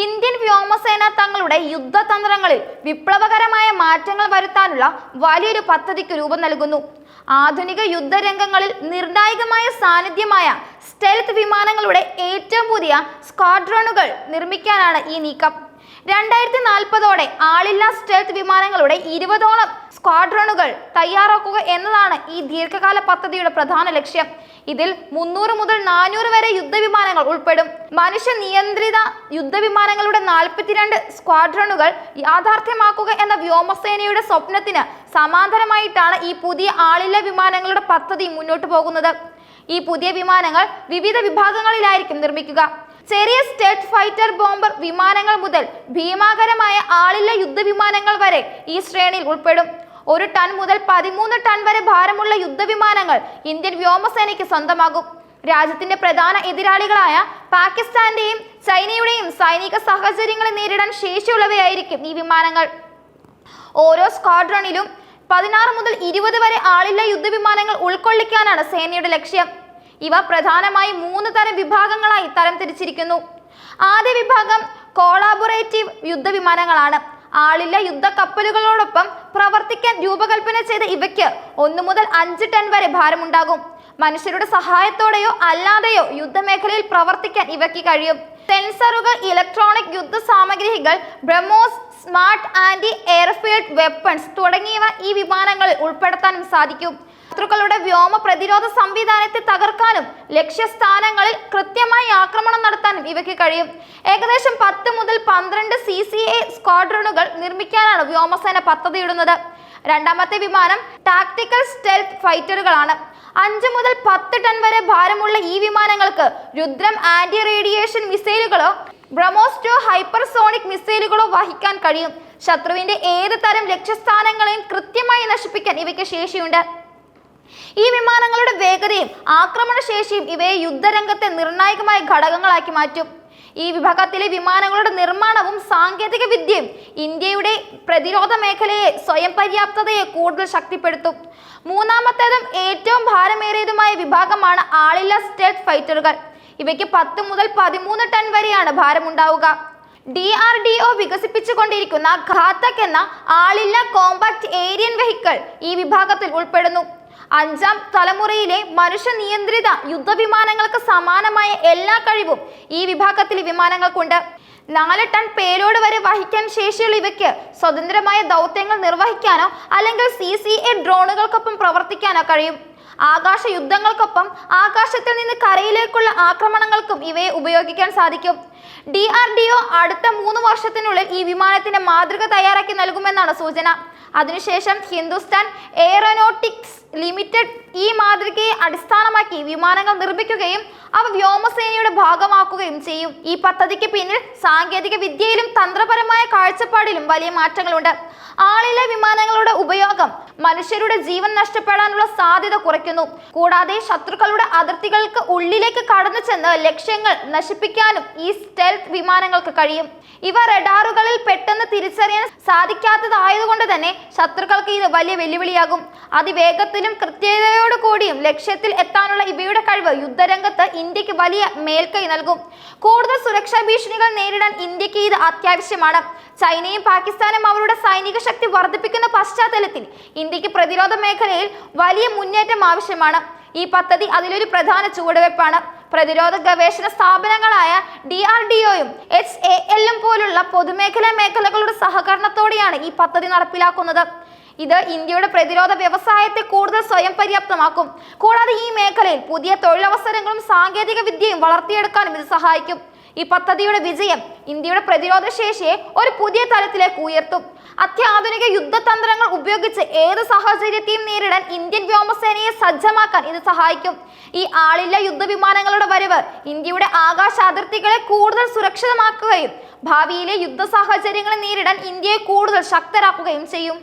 Indian വ്യോമസേന തങ്ങളുടെ യുദ്ധതന്ത്രങ്ങളിൽ വിപ്ലവകരമായ മാറ്റങ്ങൾ വരുത്താനുള്ള വലിയൊരു പദ്ധതിക്ക് രൂപം നൽകുന്നു. ആധുനിക യുദ്ധരംഗങ്ങളിൽ നിർണായകമായ സാന്നിധ്യമായ സ്റ്റെൽത്ത് വിമാനങ്ങളുടെ ഏറ്റവും പുതിയ സ്ക്വാഡ്രോണുകൾ നിർമ്മിക്കാനാണ് ഈ നീക്കം. രണ്ടായിരത്തി നാൽപ്പതോടെ ആളില്ലാ സ്റ്റെൽത്ത് വിമാനങ്ങളുടെ ഇരുപതോളം സ്ക്വാഡ്രണുകൾ തയ്യാറാക്കുക എന്നതാണ് ഈ ദീർഘകാല പദ്ധതിയുടെ പ്രധാന ലക്ഷ്യം. ഇതിൽ മുന്നൂറ് മുതൽ നാനൂറ് വരെ യുദ്ധവിമാനങ്ങൾ ഉൾപ്പെടും. മനുഷ്യ നിയന്ത്രിത യുദ്ധവിമാനങ്ങളുടെ നാൽപ്പത്തിരണ്ട് സ്ക്വാഡ്രണുകൾ യാഥാർത്ഥ്യമാക്കുക എന്ന വ്യോമസേനയുടെ സ്വപ്നത്തിന് സമാന്തരമായിട്ടാണ് ഈ പുതിയ ആളില്ല വിമാനങ്ങളുടെ പദ്ധതി മുന്നോട്ട് പോകുന്നത്. ഈ പുതിയ വിമാനങ്ങൾ വിവിധ വിഭാഗങ്ങളിലായിരിക്കും നിർമ്മിക്കുക. ചെറിയ സ്റ്റേറ്റ് ഫൈറ്റർ ബോംബർ വിമാനങ്ങൾ മുതൽ ഭീമാകരമായ ആളില്ല യുദ്ധവിമാനങ്ങൾ വരെ ഈ ശ്രേണിയിൽ ഉൾപ്പെടും. ഒരു ടൺ മുതൽ പതിമൂന്ന് ടൺ വരെ ഭാരമുള്ള യുദ്ധവിമാനങ്ങൾ ഇന്ത്യൻ വ്യോമസേനയ്ക്ക് സ്വന്തമാകും. രാജ്യത്തിന്റെ പ്രധാന എതിരാളികളായ പാകിസ്ഥാന്റെയും ചൈനയുടെയും സൈനിക സാഹചര്യങ്ങളെ നേരിടാൻ ശേഷിയുള്ളവയായിരിക്കും ഈ വിമാനങ്ങൾ. ഓരോ സ്ക്വാഡ്രണിലും പതിനാറ് മുതൽ ഇരുപത് വരെ ആളില്ല യുദ്ധവിമാനങ്ങൾ ഉൾക്കൊള്ളിക്കാനാണ് സേനയുടെ ലക്ഷ്യം. ഇവ പ്രധാനമായി മൂന്ന് തരം വിഭാഗങ്ങളായി തരംതിരിച്ചിരിക്കുന്നു. ആദ്യ വിഭാഗം കോളാബൊറേറ്റീവ് യുദ്ധവിമാനങ്ങളാണ്. ആളില്ല യുദ്ധ കപ്പലുകളോടൊപ്പം പ്രവർത്തിക്കാൻ രൂപകൽപ്പന ചെയ്ത ഇവയ്ക്ക് ഒന്നു മുതൽ അഞ്ച് ടൺ വരെ ഭാരമുണ്ടാകും. മനുഷ്യരുടെ സഹായത്തോടെയോ അല്ലാതെയോ യുദ്ധമേഖലയിൽ പ്രവർത്തിക്കാൻ ഇവയ്ക്ക് കഴിയും. സെൻസറുകൾ ഇലക്ട്രോണിക് യുദ്ധ സാമഗ്രികൾ BrahMos smart anti airfield weapons തുടങ്ങിയവ ഈ വിമാനങ്ങളിൽ ഉൾപ്പെടുത്താനും സാധിക്കും. ശത്രുക്കളുടെ വ്യോമ പ്രതിരോധ സംവിധാനത്തെ തകർക്കാനും ലക്ഷ്യസ്ഥാനങ്ങളിൽ കൃത്യമായി ആക്രമണം നടത്താനും ഇവയ്ക്ക് കഴിയും. ഏകദേശം പത്ത് മുതൽ പന്ത്രണ്ട് സി സി എ സ്ക്വാഡ്രണുകൾ നിർമ്മിക്കാനാണ് വ്യോമസേന പദ്ധതിയിടുന്നത്. രണ്ടാമത്തെ വിമാനം ടാക്ടിക്കൽ സ്റ്റെൽത്ത് ഫൈറ്ററുകളാണ് അഞ്ച് മുതൽ പത്ത് ടൺ വരെ ഭാരമുള്ള ഈ വിമാനങ്ങൾക്ക് രുദ്രം ആന്റി റേഡിയേഷൻ മിസൈലുകളോ ബ്രഹ്മോസ്റ്റോ ഹൈപ്പർസോണിക് മിസൈലുകളോ വഹിക്കാൻ കഴിയും. ശത്രുവിന്റെ ഏത് തരം ലക്ഷ്യസ്ഥാനങ്ങളെയും കൃത്യമായി നശിപ്പിക്കാൻ ഇവയ്ക്ക് ശേഷിയുണ്ട്. ഈ വിമാനങ്ങളുടെ വേഗതയും ആക്രമണശേഷിയും ഇവയെ യുദ്ധരംഗത്തെ നിർണായകമായ ഘടകങ്ങളാക്കി മാറ്റും. ഈ വിഭാഗത്തിലെ വിമാനങ്ങളുടെ നിർമ്മാണവും സാങ്കേതിക വിദ്യയും ഇന്ത്യയുടെ പ്രതിരോധ മേഖലയെ സ്വയം പര്യാപ്തതയെ കൂടുതൽ ശക്തിപ്പെടുത്തും. മൂന്നാമത്തേതും ഏറ്റവും ഭാരമേറിയതുമായ വിഭാഗമാണ് ആളില്ല സ്റ്റേറ്റ് ഫൈറ്ററുകൾ. ഇവയ്ക്ക് പത്ത് മുതൽ പതിമൂന്ന് ടൺ വരെയാണ് ഭാരമുണ്ടാവുക. ഡി ആർ ഡി ഒ വികസിപ്പിച്ചുകൊണ്ടിരിക്കുന്ന ഘാതക് എന്ന ആളില്ല കോമ്പാക്ട് ഏരിയൻ വെഹിക്കിൾ ഈ വിഭാഗത്തിൽ ഉൾപ്പെടുന്നു. അഞ്ചാം തലമുറയിലെ മനുഷ്യ നിയന്ത്രിത യുദ്ധവിമാനങ്ങൾക്ക് സമാനമായ എല്ലാ കഴിവും ഈ വിഭാഗത്തിലെ വിമാനങ്ങൾക്കുണ്ട്. നാല് ടൺ പേലോഡ് വരെ വഹിക്കാൻ ശേഷിയുള്ള ഇവയ്ക്ക് സ്വതന്ത്രമായ ദൗത്യങ്ങൾ നിർവഹിക്കാനോ അല്ലെങ്കിൽ സി സി എ ഡ്രോണുകൾക്കൊപ്പം പ്രവർത്തിക്കാനോ കഴിയും. ആകാശ യുദ്ധങ്ങൾക്കൊപ്പം ആകാശത്തിൽ നിന്ന് കരയിലേക്കുള്ള ആക്രമണങ്ങൾക്കും ഇവയെ ഉപയോഗിക്കാൻ സാധിക്കും. ഡി ആർ ഡി ഒ അടുത്ത മൂന്ന് വർഷത്തിനുള്ളിൽ ഈ വിമാനത്തിന്റെ മാതൃക തയ്യാറാക്കി നൽകുമെന്നാണ് സൂചന. അതിനുശേഷം ഹിന്ദുസ്ഥാൻ എയറോനോട്ടിക്സ് ലിമിറ്റഡ് ഈ മാതൃകയെ അടിസ്ഥാനമാക്കി വിമാനങ്ങൾ നിർമ്മിക്കുകയും അവ വ്യോമസേനയുടെ ഭാഗമാക്കുകയും ചെയ്യും. ഈ പദ്ധതിക്ക് പിന്നിൽ സാങ്കേതിക വിദ്യയിലും തന്ത്രപരമായ കാഴ്ചപ്പാടിലും വലിയ മാറ്റങ്ങളുണ്ട്. ആളില്ല വിമാനങ്ങളുടെ ഉപയോഗം മനുഷ്യരുടെ ജീവൻ നഷ്ടപ്പെടാനുള്ള സാധ്യത കുറയ്ക്കുന്നു. കൂടാതെ ശത്രുക്കളുടെ അതിർത്തികൾക്ക് ഉള്ളിലേക്ക് കടന്നു ചെന്ന് ലക്ഷ്യങ്ങൾ നശിപ്പിക്കാനും ഈ സ്റ്റെൽത്ത് വിമാനങ്ങൾക്ക് കഴിയും. ഇവ റഡാറുകളിൽ പെട്ടെന്ന് തിരിച്ചറിയാൻ സാധിക്കാത്തതായതുകൊണ്ട് തന്നെ ശത്രുക്കൾക്ക് ഇത് വലിയ വെല്ലുവിളിയാകും. അതിവേഗത്തിലും കൃത്യതയോടു കൂടിയും ലക്ഷ്യത്തിൽ എത്താനുള്ള ഇവയുടെ കഴിവ് യുദ്ധരംഗത്ത് ഇന്ത്യയ്ക്ക് വലിയ മേൽക്കൈ നൽകും. കൂടുതൽ സുരക്ഷാ ഭീഷണികൾ നേരിടാൻ ഇന്ത്യയ്ക്ക് ഇത് അത്യാവശ്യമാണ്. ചൈനയും പാകിസ്ഥാനും അവരുടെ സൈനിക ശക്തി വർദ്ധിപ്പിക്കുന്ന പശ്ചാത്തലത്തിൽ ഇന്ത്യയ്ക്ക് പ്രതിരോധ മേഖലയിൽ വലിയ മുന്നേറ്റം ആവശ്യമാണ്. ഈ പദ്ധതി അതിലൊരു പ്രധാന ചുവടുവെപ്പാണ് പ്രതിരോധ ഗവേഷണ സ്ഥാപനങ്ങളായ ഡി ആർ ഡി ഒയും എച്ച് എ എല്ലും പോലുള്ള പൊതുമേഖലാ മേഖലകളുടെ സഹകരണത്തോടെയാണ് ഈ പദ്ധതി നടപ്പിലാക്കുന്നത്. ഇത് ഇന്ത്യയുടെ പ്രതിരോധ വ്യവസായത്തെ കൂടുതൽ സ്വയം പര്യാപ്തമാക്കും. കൂടാതെ ഈ മേഖലയിൽ പുതിയ തൊഴിലവസരങ്ങളും സാങ്കേതിക വിദ്യയും വളർത്തിയെടുക്കാനും ഇത് സഹായിക്കും. ഈ പദ്ധതിയുടെ വിജയം ഇന്ത്യയുടെ പ്രതിരോധ ശേഷിയെ ഒരു പുതിയ തലത്തിലേക്ക് ഉയർത്തും. അത്യാധുനിക യുദ്ധതന്ത്രങ്ങൾ ഉപയോഗിച്ച് ഏത് സാഹചര്യത്തെയും നേരിടാൻ ഇന്ത്യൻ വ്യോമസേനയെ സജ്ജമാക്കാൻ ഇത് സഹായിക്കും. ഈ ആളില്ല യുദ്ധവിമാനങ്ങളുടെ വരവ് ഇന്ത്യയുടെ ആകാശ അതിർത്തികളെ കൂടുതൽ സുരക്ഷിതമാക്കുകയും ഭാവിയിലെ യുദ്ധ സാഹചര്യങ്ങളെ നേരിടാൻ ഇന്ത്യയെ കൂടുതൽ ശക്തരാക്കുകയും ചെയ്യും.